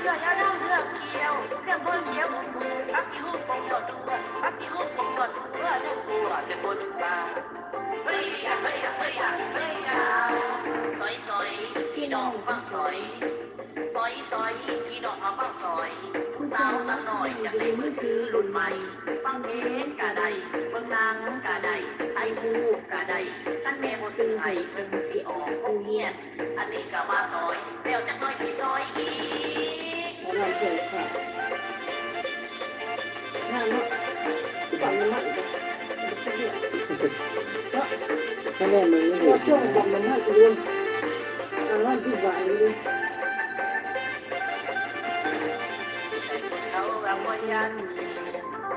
าหวานเลือดยาดำเลือดเขียวเครื่องบนเขียวหมุนถูกพักกี่หูปงยอดดูพักกี่หูปงยอดดูเพื่อจะกลัวเสียบนปลาเฮ้ยอะเฮ้ยอะเฮ้ยอะเฮ้ยอะซอยซอยพี่น้องฟังซอยซอยซอยพี่น้องมาฟังซอยสาวสักหน่อยจากในมือถือรุ่นใหม่ฟังเพลงกะไดเบิ่งหนังกะไดไอ้ผู้กะไดท่านแม่บ่ซื้อให้เพิ่นสิออกโรงเรียนอันนี้ก็มาซอย งานเนาะปั่นน้ำมันกันเนาะถ้าแน่มึงไม่เห็อนช่วงปั่นน้ำมันกูเรื่องน้ำมันที่ไหวเลยเขาแบบว่ายัน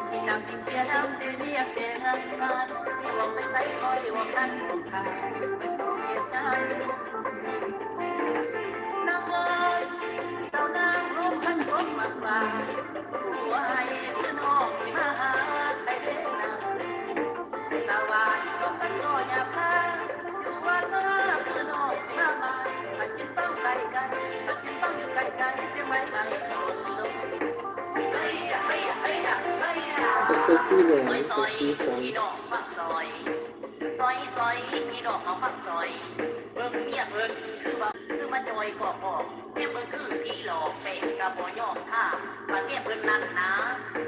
ที่นำที่เสียน้ำได้เรียกแต่งานการที่ว่าไปใส่คอยว่ากันของข้าเป็นผู้เรียกได้นางเอ้ยเจ้านางร่มพันร่มมากมา เซ็กซี่เลยซอยซเซ็อกยซี่สองพี่น้องฟังซอย ซอยซอยพี่น้องเอาฟังซอยเบิ่งเมียเพิ่นคือว่าคือมาจอยกอกอกเมียเพิ่นคือพี่หลอกเป็นกระบ่ยอมท่ามาเมียเพิ่นนั่นนะ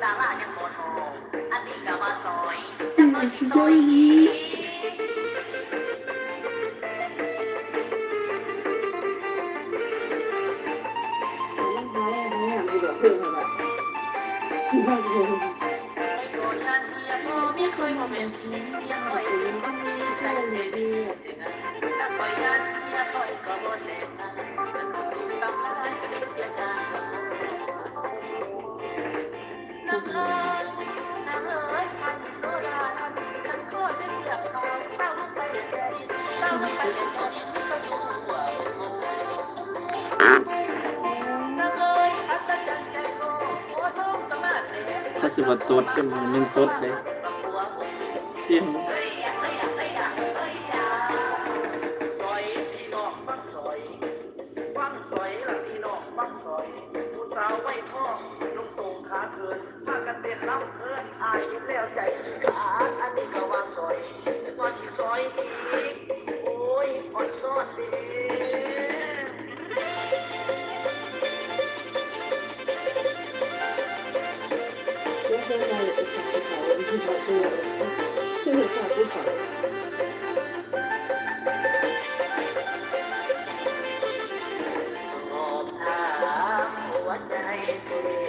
ดารายังบ่ทออันนี้ก็มาซอยจังน้อยสิซอยเพื่อนอะไรที่บ้ เป็นพี่ยังไว้มันมีใช่เลยดีถ้าคอยยันเมียคอยก็บ่แต่งงานมันสู้ตายจะมีเพียงงานน้ำเอ้ยน้ำเอ้ยพันโซดาอันนั้นก็จะเสียบเขาเต้าลงไปเด็ดดินเต้าลงไปเด็ดดินก็อยู่หัวน้ำเอ้ยอัศจรรย์ใจโก้หัวท้องสมาธิถ้าสิว่าตดก็มันมันตดเลย กินพากันเต้นรับเกินอายแล้วใจขาดอันนี้ก็วางซอย ว